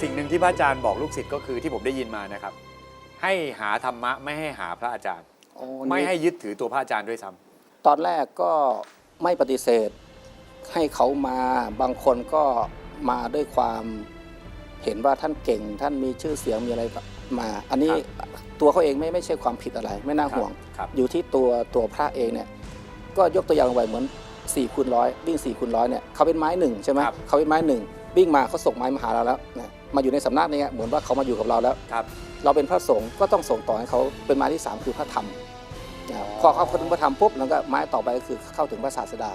ที่พระอาจารย์บอกลูกศิษย์ก็คือที่ผมได้ยินมานะครับ ให้หาธรรมะไม่ให้หาพระอาจารย์ โอ้ไม่นี่ให้ยึดถือตัวพระอาจารย์ด้วยซ้ำตอนแรกก็ไม่ปฏิเสธ ให้เขามาบางคนก็มาด้วยความเห็นว่าท่านเก่ง ท่านมีชื่อเสียงมีอะไรมา อันนี้ตัวเขาเองไม่ไม่ใช่ความผิดอะไร ไม่น่าห่วง ครับอยู่ที่ตัวตัวพระเองเนี่ยก็ยกตัวอย่างไว้เหมือน4ี่คูณร้อยวิ่ง4ี่คูณร้อยเนี่ยเขาเป็นไม้หนึ่งใช่ไหมครับ เขาเป็นไม้หนึ่งวิ่งมาเขาส่งไม้มาหาเราแล้วนะ มาอยู่ในสำนักเนี่ยเหมือนว่าเขามาอยู่กับเราแล้วครับเราเราเป็นพระสงฆ์ก็ต้องส่งต่อให้เขาเป็นไม้ที่ 3 คือพระธรรมนะครับอ๋อพอเขาเข้าถึงพระธรรมปุ๊บแล้วก็ไม้ต่อไปก็คือเข้าถึงพระศาสดา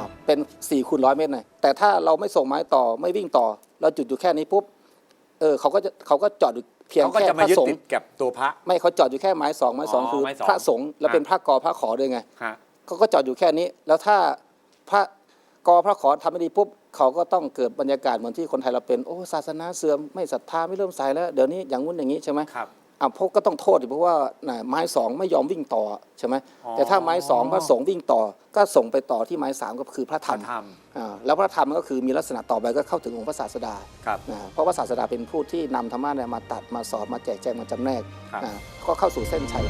าเป็น4ี่คูณร้อยเมตรเลยแต่ถ้าเราไม่ส่งไม้ต่อไม่วิ่งต่อ เราจุดอยู่แค่นี้ปุ๊บเออเขาก็จะเขาก็จอดอยู่เพียงเขาก็แค่จะพมาระยึดสงติฆ์ดกับตัวพระ ไม่เขาจอดอยู่แค่ไม้สองไม้สองอ๋อคือไม้สองพระสงฆ์แล้วฮะเป็นพระกอพระขอด้วยไงฮะเขาก็จอดอยู่แค่นี้ แล้วถ้าพระ กอพระขอทำไม่ดีปุ๊บเขาก็ต้องเกิดบรรยากาศเหมือนที่คนไทยเราเป็นโอ้ศาสนาเสื่อมไม่ศรัทธาไม่เริ่อมใสแล้วเดี๋ยวนี้อย่างงู้นอย่างนี้ใช่ไหมครับ อะพวกก็ต้องโทษดิเพราะว่าน่ะไม้สองไม่ยอมวิ่งต่อใช่ไหมอ๋อแต่ถ้าไม้สองพระสงฆ์วิ่งต่อก็ส่งไปต่อที่ไม้สามก็คือพระพธรรระมธรรม อ่าแล้วพระธรรมก็คือมีลักษณะต่อไปก็เข้าถึงองค์พระศาสดา ครับ นะเพราะว่าศาสดาเป็นผู้ที่นำธรรมะเนี่ยมาตัดมาสอนมาแจกแจงมาจำแนกครับอ่าก็เข้าสู่เส้นชัย